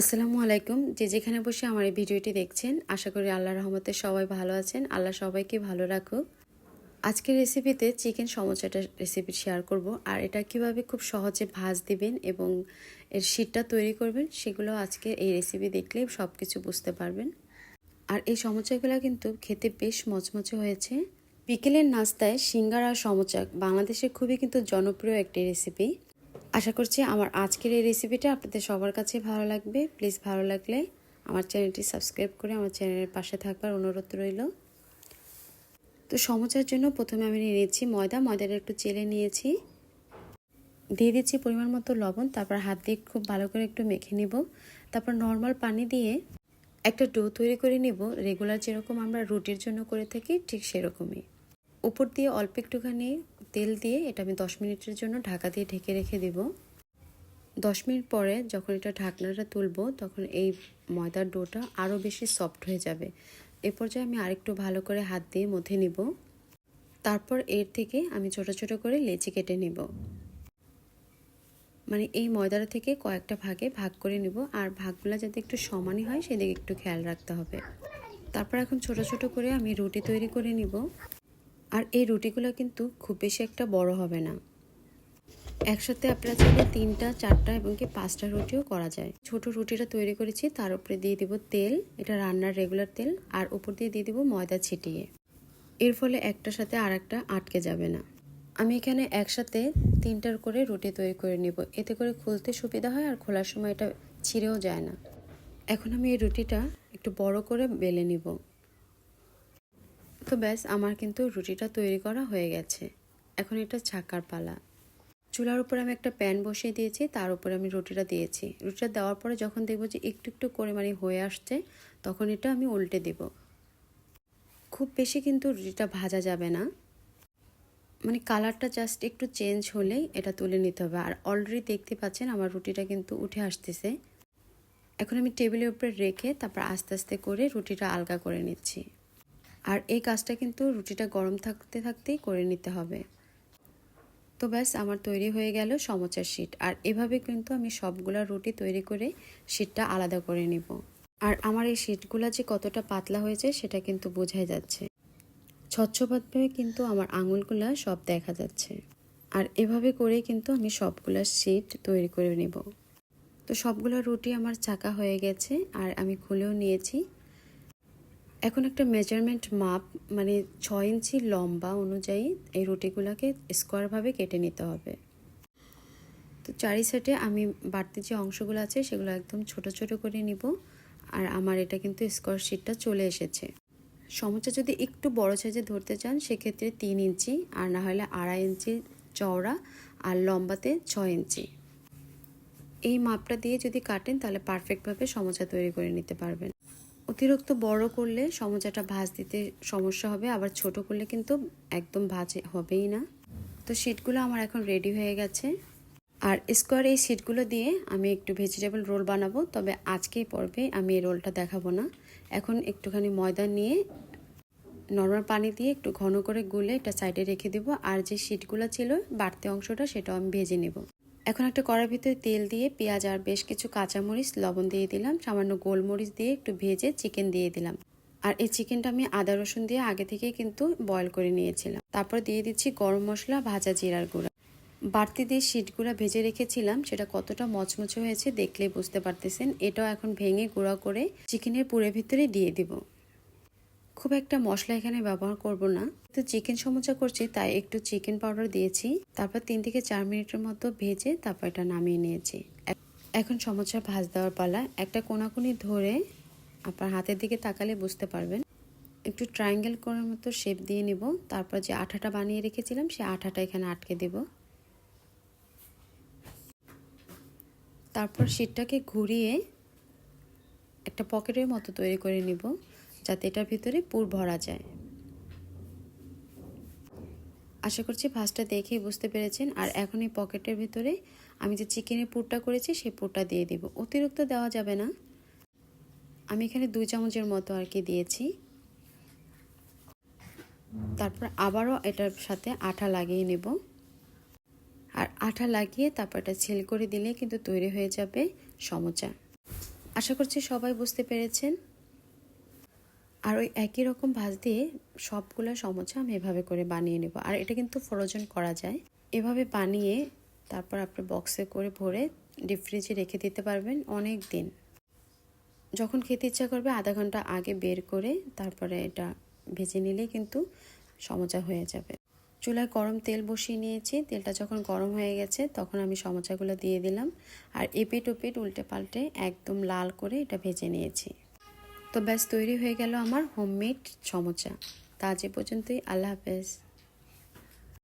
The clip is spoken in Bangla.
আসসালামু আলাইকুম। যে যেখানে বসে আমার এই ভিডিওটি দেখছেন, আশা করি আল্লাহ রহমতে সবাই ভালো আছেন। আল্লাহ সবাইকে ভালো রাখুক। আজকের রেসিপিতে চিকেন সমোসাটা রেসিপি শেয়ার করব। আর এটা কীভাবে খুব সহজে ভাজ দিবেন এবং এর শীতটা তৈরি করবেন, সেগুলো আজকে এই রেসিপি দেখলেই সব কিছু বুঝতে পারবেন। আর এই সমোচাগুলো কিন্তু খেতে বেশ মচমচে হয়েছে। বিকেলের নাস্তায় সিঙ্গার আর সমোচা বাংলাদেশে খুবই কিন্তু জনপ্রিয় একটি রেসিপি। আশা করছি আমার আজকের এই রেসিপিটা আপনাদের সবার কাছে ভালো লাগবে। প্লিজ ভালো লাগলে আমার চ্যানেলটি সাবস্ক্রাইব করে আমার চ্যানেলের পাশে থাকবার অনুরোধ রইল। তো সমোচার জন্য প্রথমে আমি নিয়ে নিয়েছি ময়দা। ময়দাটা একটু চেলে নিয়েছি। দিয়ে দিচ্ছি পরিমাণ মতো লবণ, তারপর হাত দিয়ে খুব ভালো করে একটু মেখে নিব। তারপর নর্মাল পানি দিয়ে একটা ডো তৈরি করে নেব। রেগুলার যেরকম আমরা রুটির জন্য করে থাকি, ঠিক সেরকমই। উপর দিয়ে অল্প একটুখানি তেল দিয়ে এটা আমি দশ মিনিটের জন্য ঢাকা দিয়ে ঢেকে রেখে দেব। দশ মিনিট পরে যখন এটা ঢাকনাটা তুলবো, তখন এই ময়দার ডোটা আরও বেশি সফট হয়ে যাবে। এ পর্যায়ে আমি আরেকটু ভালো করে হাত দিয়ে মধ্যে নিব। তারপর এর থেকে আমি ছোট ছোট করে লেচি কেটে নিব। মানে এই ময়দাটা থেকে কয়েকটা ভাগে ভাগ করে নিব, আর ভাগগুলো যাতে একটু সমানই হয় সেদিকে একটু খেয়াল রাখতে হবে। তারপর এখন ছোট ছোট করে আমি রুটি তৈরি করে নিব। আর এই রুটিগুলো কিন্তু খুব বেশি একটা বড় হবে না। একসাথে আপনারা চাইলে তিনটা, চারটা এবং কি পাঁচটা রুটিও করা যায়। ছোট রুটিটা তৈরি করেছি, তার উপরে দিয়ে দিব তেল, এটা রান্নার রেগুলার তেল, আর উপর দিয়ে দিয়ে দিব ময়দা ছিটিয়ে। এর ফলে একটার সাথে আর একটা আটকে যাবে না। আমি এখানে একসাথে তিনটার করে রুটি তৈরি করে নিব। এতে করে খুলতে সুবিধা হয় আর খোলার সময় এটা ছিঁড়েও যায় না। এখন আমি এই রুটিটা একটু বড় করে বেলে নিব। তো ব্যাস, আমার কিন্তু রুটিটা তৈরি করা হয়ে গেছে। এখন এটা ছাকার পালা। চুলার উপর আমি একটা প্যান বসিয়ে দিয়েছি, তার উপরে আমি রুটিটা দিয়েছি। রুটিটা দেওয়ার পরে যখন দেখব যে একটু একটু করে মানে হয়ে আসছে, তখন এটা আমি উল্টে দিব। খুব বেশি কিন্তু রুটিটা ভাজা যাবে না। মানে কালারটা জাস্ট একটু চেঞ্জ হলেই এটা তুলে নিতে হবে। আর অলরেডি দেখতে পাচ্ছেন আমার রুটিটা কিন্তু উঠে আসতেছে। এখন আমি টেবিলের উপরে রেখে তারপর আস্তে আস্তে করে রুটিটা আলগা করে নিচ্ছি। আর এই কাজটা কিন্তু রুটিটা গরম থাকতে থাকতেই করে নিতে হবে। তো ব্যাস, আমার তৈরি হয়ে গেল সমচার শীট। আর এভাবে কিন্তু আমি সবগুলা রুটি তৈরি করে শীটটা আলাদা করে নিব। আর আমার এই শীটগুলা যে কতটা পাতলা হয়েছে, সেটা কিন্তু বোঝাই যাচ্ছে। স্বচ্ছভাবে কিন্তু আমার আঙুলগুলা সব দেখা যাচ্ছে। আর এভাবে করে কিন্তু আমি সবগুলা শীট তৈরি করে নেব। তো সবগুলো রুটি আমার চাকা হয়ে গেছে, আর আমি খুলেও নিয়েছি। এখন একটা মেজারমেন্ট মাপ মানে ছ ইঞ্চি লম্বা অনুযায়ী এই রুটিগুলোকে স্কোয়ারভাবে কেটে নিতে হবে। তো চারি সাইডে আমি বাড়তি যে অংশগুলো আছে সেগুলো একদম ছোট ছোট করে নিব, আর আমার এটা কিন্তু স্কোয়ার শিটটা চলে এসেছে। সমস্যা যদি একটু বড় সাইজে ধরতে চান, সেক্ষেত্রে তিন ইঞ্চি, আর না হলে আড়াই ইঞ্চি চওড়া, আর লম্বাতে ছয় ইঞ্চি। এই মাপটা দিয়ে যদি কাটেন, তাহলে পারফেক্টভাবে সমস্যা তৈরি করে নিতে পারবেন। অতিরিক্ত বড় করলে সমোচাটা ভাজ দিতে সমস্যা হবে, আবার ছোট করলে কিন্তু একদম ভাজ হবেই না। তো শিটগুলো আমার এখন রেডি হয়ে গেছে। আর স্কোয়ার এই শিটগুলো দিয়ে আমি একটু ভেজিটেবল রোল বানাবো, তবে আজকেই পর্বে আমি এই রোলটা দেখাবো না। এখন একটুখানি ময়দা নিয়ে নর্মাল পানি দিয়ে একটু ঘন করে গুলে একটা সাইডে রেখে দেবো, আর যে শিটগুলো ছিল বাড়তি অংশটা সেটাও আমি ভেজে নেব। এখন একটা কড়ার ভিতরে তেল দিয়ে পেঁয়াজ আর বেশ কিছু কাঁচামরিচ, লবণ দিয়ে দিলাম। সামান্য গোলমরিচ দিয়ে একটু ভেজে চিকেন দিয়ে দিলাম। আর এই চিকেনটা আমি আদা, রসুন দিয়ে আগে থেকেই কিন্তু বয়ল করে নিয়েছিলাম। তারপর দিয়ে দিচ্ছি গরম মশলা, ভাজা জিরার গুঁড়া। বাড়তি দিয়ে শিটগুলো ভেজে রেখেছিলাম, সেটা কতটা মচমচে হয়েছে দেখলেই বুঝতে পারতেছেন। এটাও এখন ভেঙে গুঁড়া করে চিকেনের পুরের ভিতরে দিয়ে দিব। খুব একটা মশলা এখানে ব্যবহার করব না। তো চিকেন সমোচা করছি, তাই একটু চিকেন পাউডার দিয়েছি। তারপর তিন থেকে চার মিনিটের মতো ভেজে তারপর এটা নামিয়ে নিয়েছি। এখন সমোচা ভাজ দেওয়ার পালা। একটা কোনাকুনি ধরে আপনার হাতের দিকে তাকালে বুঝতে পারবেন। একটু ট্রায়াঙ্গেল করার মতো শেপ দিয়ে নিব। তারপর যে আঠাটা বানিয়ে রেখেছিলাম, সে আঠাটা এখানে আটকে দেব। তারপর শীতটাকে ঘুরিয়ে একটা পকেটের মতো তৈরি করে নিব। যাতে এটার ভিতরে পুর ভরা যায়। আশা করছি ভাজটা দেখেই বুঝতে পেরেছেন। আর এখন এই পকেটের ভিতরে আমি যে চিকেনের পুরটা করেছি, সেই পুরটা দিয়ে দিব। অতিরিক্ত দেওয়া যাবে না। আমি এখানে দুই চামচের মতো আর কি দিয়েছি। তারপর আবারও এটার সাথে আঠা লাগিয়ে নেব। আর আঠা লাগিয়ে তারপর এটা ছেল করে দিলে কিন্তু তৈরি হয়ে যাবে সমোচা। আশা করছি সবাই বুঝতে পেরেছেন। আর ওই একই রকম ভাজ দিয়ে সবগুলো সমোচা আমি এভাবে করে বানিয়ে নেব। আর এটা কিন্তু ফ্রোজন করা যায়। এভাবে বানিয়ে তারপর আপনি বক্সে করে ভরে ডিপ ফ্রিজে রেখে দিতে পারবেন অনেক দিন। যখন খেতে ইচ্ছা করবে আধা ঘণ্টা আগে বের করে তারপরে এটা ভেজে নিলে কিন্তু সমোচা হয়ে যাবে। চুলায় গরম তেল বসিয়ে নিয়েছি। তেলটা যখন গরম হয়ে গেছে তখন আমি সমোচাগুলো দিয়ে দিলাম। আর এপিট ওপিট উল্টে পাল্টে একদম লাল করে এটা ভেজে নিয়েছি। তো ব্যাস তৈরি হয়ে গেল আমার হোমমেড সমোচা। তা আজ পর্যন্তই আল্লাহ হাফেজ।